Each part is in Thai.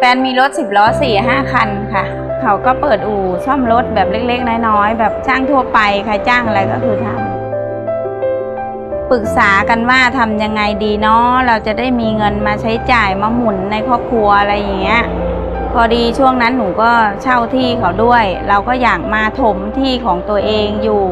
แฟนมีรถสิบล้อสี่ห้าคันค่ะ เขาก็เปิดอู่ซ่อมรถแบบเล็กๆ น้อยๆ แบบจ้างทั่วไปใครจ้างอะไรก็คือทำปรึกษากันว่าทำยังไงดีเนาะเราจะได้มีเงินมาใช้จ่ายมาหมุนในครอบครัวอะไรอย่างเงี้ยพอดีช่วงนั้นหนูก็เช่าที่เขาด้วย เราก็อยากมาถมที่ของตัวเองอยู่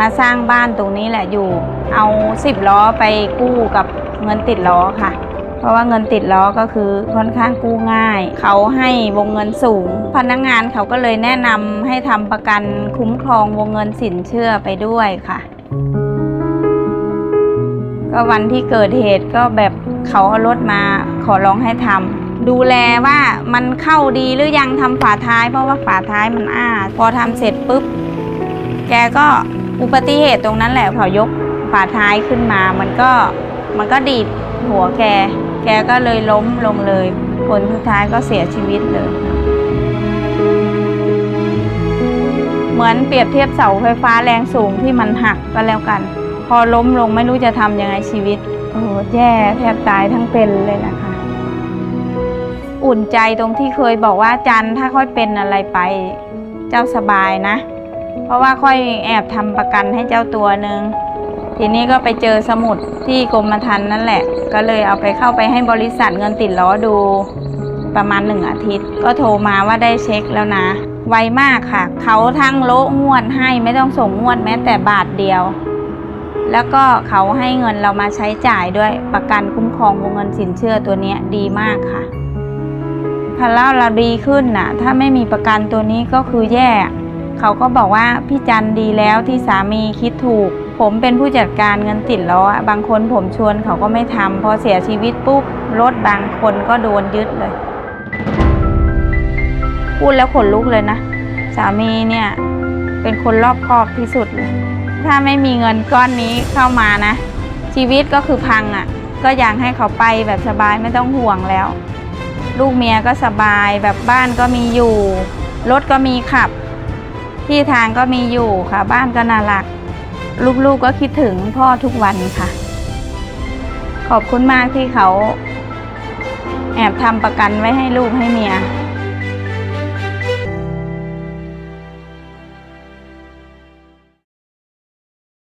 มาสร้างบ้านตรงนี้แหละอยู่ เอาสิบล้อไปกู้กับเงินติดล้อค่ะ เพราะว่าเงินติดล้อก็คือค่อนข้างกู้ง่าย เขาให้วงเงินสูง พนักงงานเขาก็เลยแนะนำให้ทำประกันคุ้มครองวงเงินสินเชื่อไปด้วยค่ะก็วันที่เกิดเหตุก็แบบเขาเอารถมาขอร้องให้ทำดูแลว่ามันเข้าดีหรือยังทำฝาท้าย เพราะว่าฝาท้ายมันอ้า พอทำเสร็จปุ๊บ แกก็อุบัติเหตุตรงนั้นแหละพอยกฝาท้ายขึ้นมา มันก็มันก็ดีดหัวแก แกก็เลยล้มลงเลย ผลสุดท้ายก็เสียชีวิตเลย เหมือนเปรียบเทียบเสาไฟฟ้าแรงสูงที่มันหักก็แล้วกัน พอล้มลงไม่รู้จะทำยังไงชีวิตโอ้โหแย่แทบตายทั้งเป็นเลยนะคะ อุ่นใจตรงที่เคยบอกว่าจันถ้าค่อยเป็นอะไรไปเจ้าสบายนะ เพราะว่าค่อยแอบทำประกันให้เจ้าตัวหนึ่ง ทีนี้ก็ไปเจอสมุดที่กรมธรรม์นั่นแหละ ก็เลยเอาไปเข้าไปให้บริษัทเงินติดล้อดูประมาณหนึ่งอาทิตย์ ก็โทรมาว่าได้เช็คแล้วนะ ไวมากค่ะ เขาทั้งโละงวดให้ไม่ต้องส่งงวดแม้แต่บาทเดียว แล้วก็เขาให้เงินเรามาใช้จ่ายด้วยประกันคุ้มครองวงเงินสินเชื่อตัวนี้ดีมากค่ะพอแล้วเราดีขึ้นน่ะ ถ้าไม่มีประกันตัวนี้ก็คือแย่ เขาก็บอกว่าพี่จันดีแล้วที่สามีคิดถูก ผมเป็นผู้จัดการเงินติดล้อบางคนผมชวนเขาก็ไม่ทำพอเสียชีวิตปุ๊บรถบางคนก็โดนยึดเลย พูดแล้วขนลุกเลยนะ สามีเนี่ยเป็นคนรอบคอบที่สุดเลยถ้าไม่มีเงินก้อนนี้เข้ามานะ ชีวิตก็คือพังอะ่ะ ก็อยากให้เขาไปแบบสบายไม่ต้องห่วงแล้ว ลูกเมียก็สบายแบบบ้านก็มีอยู่ รถก็มีขับ ที่ทางก็มีอยู่ค่ะ บ้านก็น่ารัก ลูกๆก็คิดถึงพ่อทุกวันค่ะ ขอบคุณมากที่เขา แอบทำประกันไว้ให้ลูกให้เมีย